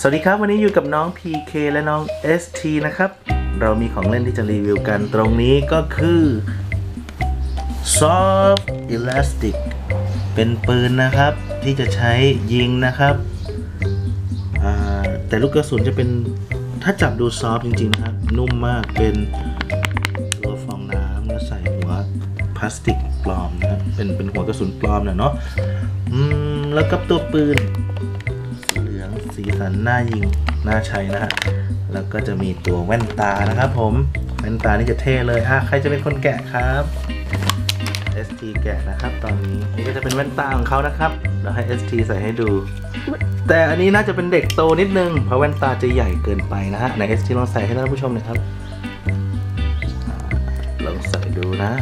สวัสดีครับ วันนี้อยู่กับน้อง PK และน้อง ST นะครับ เรามีของเล่นที่จะรีวิวกันตรงนี้ก็คือ Soft Elastic เป็นปืนนะครับที่จะใช้ยิงนะครับแต่ลูกกระสุนจะเป็นถ้าจับดูซอฟต์จริงๆนะครับ นุ่มมากเป็นตัวฟองน้ำแล้วใส่หัวพลาสติกปลอมนะเป็นเป็นหัวกระสุนปลอมนะเนาะแล้วกับตัวปืน สีสันน่ายิงน่าใช้นะฮะแล้วก็จะมีตัวแว่นตานะครับผมแว่นตานี่จะเท่เลยอะใครจะเป็นคนแกะครับ ST แกะนะครับตอนนี้นี่ก็จะเป็นแว่นตาของเขานะครับเราให้ ST ใส่ให้ดู แต่อันนี้น่าจะเป็นเด็กโตนิดนึงเพราะแว่นตาจะใหญ่เกินไปนะฮะไหน ST ลองใส่ให้ท่านผู้ชมหน่อยครับลองใส่ดูนะ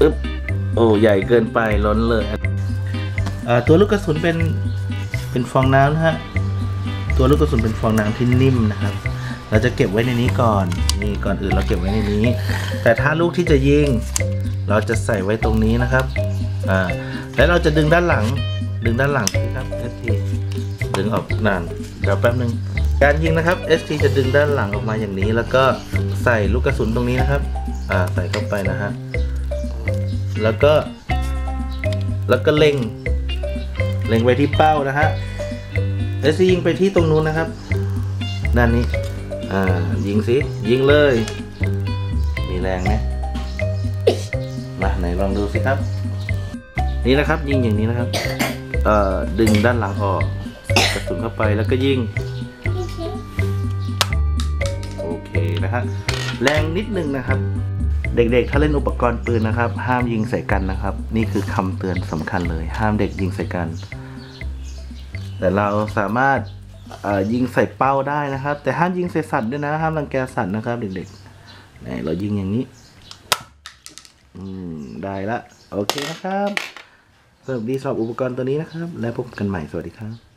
อึ๊บโอ้ใหญ่เกินไปล้นเลย ตัวลูกกระสุนเป็นเป็นฟองน้ำนะฮะตัวลูกกระสุนเป็นฟองน้ำที่นิ่มนะครับ เราจะเก็บไว้ในนี้ก่อนนี่ก่อนอื่นเราเก็บไว้ในนี้ แต่ถ้าลูกที่จะยิง เราจะใส่ไว้ตรงนี้นะครับอ่าแล้วเราจะดึงด้านหลัง ดึงด้านหลังสิครับ ST ดึงออกนานเดี๋ยวแป๊บนึงการยิงนะครับ ST จะดึงด้านหลังออกมาอย่างนี้ แล้วก็ใส่ลูกกระสุนตรงนี้นะครับอ่าใส่เข้าไปนะฮะแล้วก็แล้วก็เล็ง เล็งไปที่เป้านะฮะเอสยิงไปที่ตรงนู้นนะครับ ด้านนี้ อ่า ยิงสิ ยิงเลย มีแรงไหมมาไหนลองดูสิครับ นี่นะครับ ยิงอย่างนี้นะครับ เอ่อ ดึงด้านหลังออก กระสุนเข้าไปแล้วก็ยิง โอเคนะฮะ แรงนิดนึงนะครับ เด็กๆ ถ้าเล่นอุปกรณ์ปืนนะครับ ห้ามยิงใส่กันนะครับ นี่คือคำเตือนสำคัญเลย ห้ามเด็กยิงใส่กัน แต่เราสามารถยิงใส่เป้าได้นะครับ แต่ห้ามยิงใส่สัตว์ด้วยนะ ห้ามรังแกสัตว์นะครับ เด็กๆไหนเรายิงอย่างนี้อืมได้ละ โอเคนะครับสำหรับดีสำหรับอุปกรณ์ตัวนี้นะครับ แล้วพบกันใหม่สวัสดีครับ